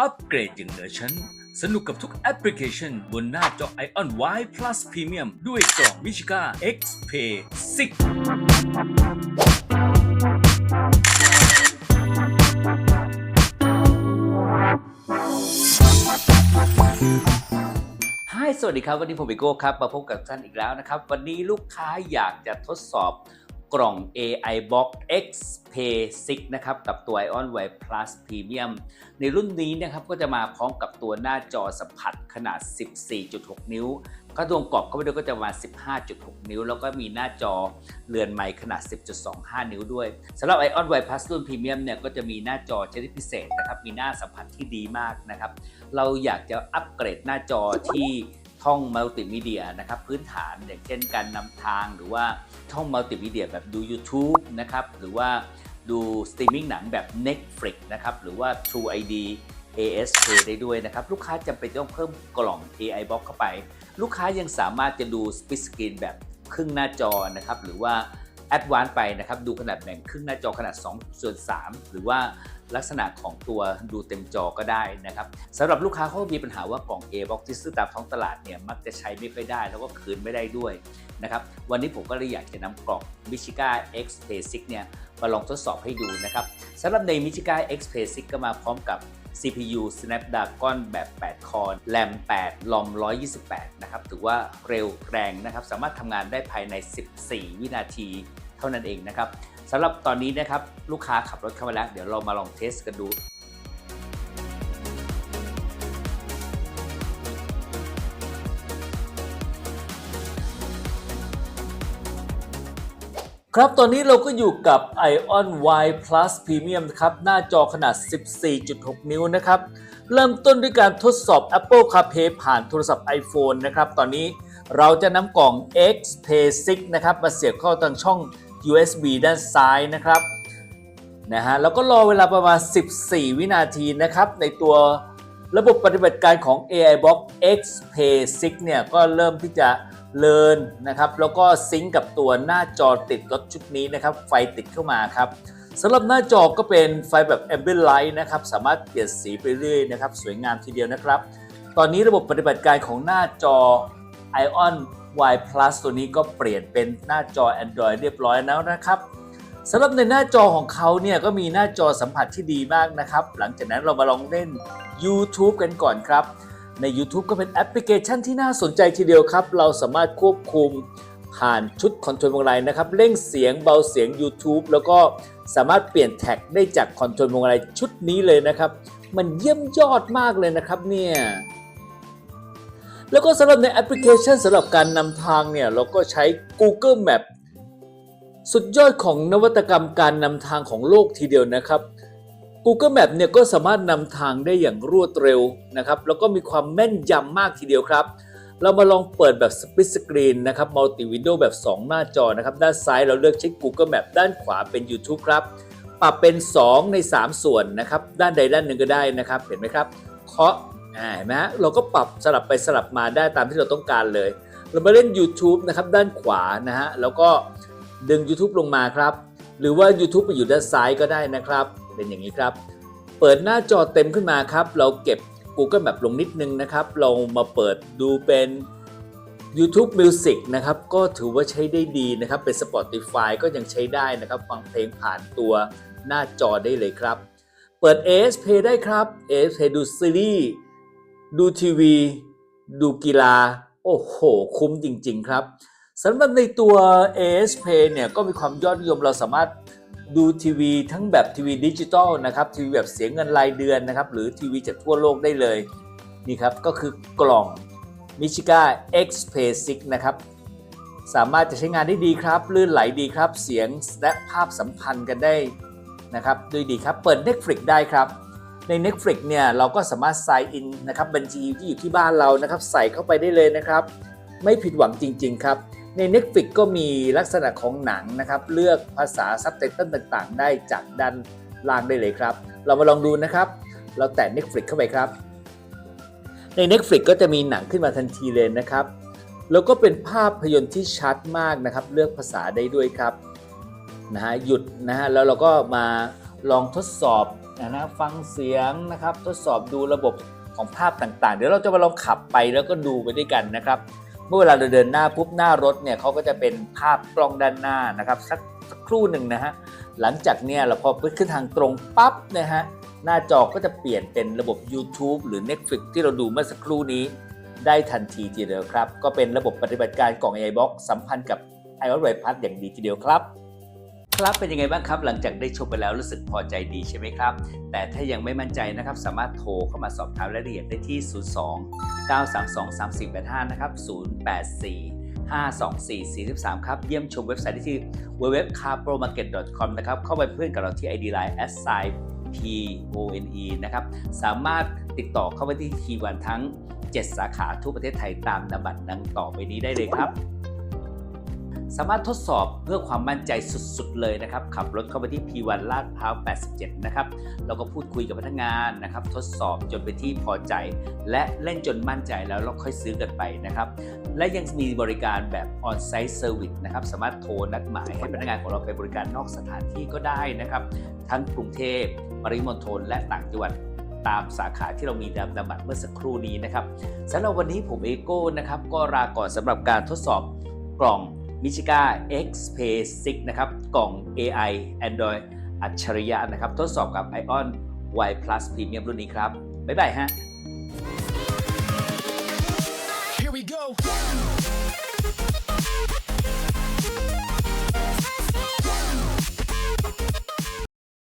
อัปเกรดอย่างเหนือชั้น สนุกกับทุกแอปพลิเคชัน บนหน้าจอ Ion Y Plus Premium ด้วยกล่อง Michiga X Pay 6 Hi สวัสดีครับ วันนี้ผมบิโก้ครับ มาพบกับท่านอีกแล้วนะครับ วันนี้ลูกค้าอยากจะทดสอบ กล่อง AI Box X Pay 6นะครับ กับตัว Ion Y Plus Premium ในรุ่นนี้นะครับก็จะมาพร้อมกับตัวหน้าจอสัมผัสขนาด 14.6 นิ้วก็ดวงกรอบเข้าไปด้วยก็จะมา 15.6 นิ้ว แล้วก็มีหน้าจอเรือนไมค์ขนาด 10.25 นิ้วด้วยสำหรับ Ion Y Plus รุ่น Premium เนี่ยก็จะมีหน้าจอชนิดพิเศษนะครับ มีหน้าสัมผัสที่ดีมากนะครับ เราอยากจะอัปเกรดหน้าจอที่ ท่องมัลติมีเดียนะครับพื้นฐานอย่างเช่นการนำทางหรือว่าท่องมัลติมีเดียแบบดู YouTube นะครับหรือว่าดูสตรีมมิ่งหนังแบบ Netflix นะครับหรือว่า True ID ASK ได้ด้วยนะครับ ลูกค้าจำเป็นต้องเพิ่มกล่อง AI Box เข้าไป ลูกค้ายังสามารถจะดูสปิสกรีนแบบครึ่งหน้าจอนะครับหรือว่า แอดวานไปนะครับดูขนาดแบ่งครึ่งหน้าจอขนาด2ส่วน3หรือว่าลักษณะของตัวดูเต็มจอก็ได้นะครับสำหรับลูกค้าเขาก็มีปัญหาว่ากล่อง A box ที่ซื้อตามท้องตลาดเนี่ยมักจะใช้ไม่ค่อยได้ แล้วก็คืนไม่ได้ด้วยนะครับวันนี้ผมก็เลยอยากจะนำกล่อง Michiga X Play 6เนี่ย มาลองทดสอบให้ดูนะครับสำหรับใน Michiga X Play 6ก็มาพร้อมกับ CPU Snapdragon แบบ 8 คอร์ RAM 8 ROM 128 นะครับ ถือว่าเร็วแรงนะครับ สามารถทำงานได้ภายใน 14 วินาทีเท่านั้นเองนะครับสำหรับตอนนี้นะครับ ลูกค้าขับรถเข้ามาแล้ว เดี๋ยวเรามาลองเทสกันดู ครับ ตอนนี้เราก็อยู่กับ Ion Y Plus Premium นะครับ หน้าจอขนาด 14.6 นิ้วนะครับ เริ่มต้นด้วยการทดสอบ Apple CarPlay ผ่านโทรศัพท์ iPhone นะครับ ตอนนี้เราจะนำกล่อง X Play 6นะครับ มาเสียบเข้าทางช่อง USB ด้านซ้ายนะครับ นะฮะ แล้วก็รอเวลาประมาณ 14 วินาทีนะครับ ในตัวระบบปฏิบัติการของ AI Box X Play 6เนี่ย ก็เริ่มที่จะ เลินนะครับแล้วก็ซิงกับตัวหน้าจอติดรถชุดนี้นะครับไฟติดเข้ามาครับสำหรับหน้าจอก็เป็นไฟแบบ Ambient Light นะครับสามารถเปลี่ยนสีไปเรื่อยนะครับสวยงามทีเดียวนะครับ ตอนนี้ระบบปฏิบัติการของหน้าจอ Ion Y Plus ตัวนี้ก็เปลี่ยนเป็นหน้าจอ Android เรียบร้อยแล้วนะครับสำหรับในหน้าจอของเขาเนี่ยก็มีหน้าจอสัมผัสที่ดีมากนะครับ หลังจากนั้นเรามาลองเล่น YouTube กันก่อนครับ ใน YouTube ก็เป็นแอปพลิเคชันที่น่าสนใจทีเดียวครับ เราสามารถควบคุมผ่านชุดคอนโทรลวงไลน์นะครับเร่งเสียงเบาเสียง YouTube แล้วก็สามารถเปลี่ยนแท็กได้จากคอนโทรลวงไลน์ชุดนี้เลยนะครับ มันเยี่ยมยอดมากเลยนะครับเนี่ยแล้วก็สำหรับในแอปพลิเคชันสำหรับการนำทางเนี่ย เราก็ใช้ Google Map สุดยอดของนวัตกรรมการนำทางของโลกทีเดียวนะครับ Google Map เนี่ยก็สามารถนำทางได้อย่างรวดเร็วนะครับ แล้วก็มีความแม่นยำมากทีเดียวครับ เรามาลองเปิดแบบ Split Screen นะครับ Multi Window แบบ 2 หน้าจอนะครับ ด้านซ้ายเราเลือกใช้ Google Map ด้านขวาเป็น YouTube ครับ ปรับเป็น 2 ใน 3 ส่วนนะครับ ด้านใดด้านหนึ่งก็ได้นะครับ เห็นไหมครับเคาะเห็นไหมฮะเราก็ปรับสลับไปสลับมาได้ตามที่เราต้องการเลย เรามาเล่น YouTube นะครับด้านขวานะฮะ แล้วก็ดึง YouTube ลงมาครับ หรือว่า YouTube ไปอยู่ด้านซ้ายก็ได้นะครับ เป็นอย่างนี้ครับ เปิดหน้าจอเต็มขึ้นมาครับ เราเก็บ Google Map ลงนิดนึงนะครับ เรามาเปิดดูเป็น YouTube Music นะครับ ก็ถือว่าใช้ได้ดีนะครับ เป็น Spotify ก็ยังใช้ได้นะครับ ฟังเพลงผ่านตัวหน้าจอได้เลยครับ เปิด AS Play ได้ครับ AS Play ดูซีรีส์ ดูทีวี ดูกีฬา โอ้โห คุ้มจริง ๆ ครับสำหรับในตัว AS Play เนี่ยก็มีความยอดนิยมเราสามารถ ดูทีวีทั้งแบบทีวีดิจิตอลนะครับทีวีแบบเสียเงินรายเดือนนะครับ หรือทีวีจากทั่วโลกได้เลยนี่ครับก็คือกล่อง Michiga X p a y 6นะครับ สามารถจะใช้งานได้ดีครับ ลื่นไหลดีครับ เสียงและภาพสัมพันธ์กันได้นะครับด้วยดีครับ เปิด Netflix ได้ครับ ใน Netflix เนี่ยเราก็สามารถ sign in นะครับบัญชีที่อยู่ที่บ้านเรานะครับ ใส่เข้าไปได้เลยนะครับ ไม่ผิดหวังจริง ๆ ครับ ใน Netflix ก็มีลักษณะของหนังนะครับ เลือกภาษาซับไตเติลต่างๆ ได้จากด้านล่างได้เลยครับ เรามาลองดูนะครับ เราแตะ Netflix เข้าไปครับ ใน Netflix ก็จะมีหนังขึ้นมาทันทีเลยนะครับ แล้วก็เป็นภาพยนตร์ที่ชัดมากนะครับ เลือกภาษาได้ด้วยครับนะฮะหยุดนะฮะแล้วเราก็มาลองทดสอบนะนะฟังเสียงนะครับ ทดสอบดูระบบของภาพต่างๆ เดี๋ยวเราจะมาลองขับไปแล้วก็ดูไปด้วยกันนะครับ เมื่อเวลาเราเดินหน้าปุ๊บหน้ารถเนี่ยเขาก็จะเป็นภาพกล้องด้านหน้านะครับสักสักครู่หนึ่งนะฮะหลังจากเนี่ยเราพอขึ้นทางตรงปั๊บนะฮะหน้าจอก็จะเปลี่ยนเป็นระบบ YouTube หรือ Netflix ที่เราดูเมื่อสักครู่นี้ได้ทันทีทีเดียวครับ ก็เป็นระบบปฏิบัติการกล่อง AI Box สัมพันธ์กับ iOS w i p a s อย่างดีทีเดียวครับ ครับเป็นยังไงบ้างครับ หลังจากได้ชมไปแล้วรู้สึกพอใจดีใช่ไหมครับ แต่ถ้ายังไม่มั่นใจนะครับ สามารถโทรเข้ามาสอบถามรายละเอียดได้ที่ 02 932 3485 นะครับ 084 524 43 ครับ เยี่ยมชมเว็บไซต์ได้ที่ www.carpromarket.com นะครับ เข้าไปเพื่อนกับเราที่ ID Line s i p o n e นะครับ สามารถติดต่อเข้าไปที่ทีวันทั้ง 7 สาขาทั่วประเทศไทยตามนบัตรดังต่อไปนี้ได้เลยครับ สามารถทดสอบเพื่อความมั่นใจสุดๆเลยนะครับ ขับรถเข้าไปที่ P1 ลาดพร้าว 87 นะครับ แล้วก็พูดคุยกับพนักงานนะครับ ทดสอบจนเป็นที่พอใจ และเล่นจนมั่นใจแล้วเราค่อยซื้อกันไปนะครับ และยังมีบริการแบบ on-site service นะครับ สามารถโทรนัดหมายให้พนักงานของเราไปบริการนอกสถานที่ก็ได้นะครับ ทั้งกรุงเทพปริมณฑลและต่างจังหวัดตามสาขาที่เรามีดำดำบัตรเมื่อสักครู่นี้นะครับสำหรับวันนี้ผมเอโก้นะครับก็ลาก่อนสำหรับการทดสอบกล่อง มิชิก้า X Pay 6นะครับ กล่อง AI Android อัจฉริยะนะครับ ทดสอบกับ Ion Y Plus Premium รุ่นนี้ครับ บ๊ายบายฮะ Here we go.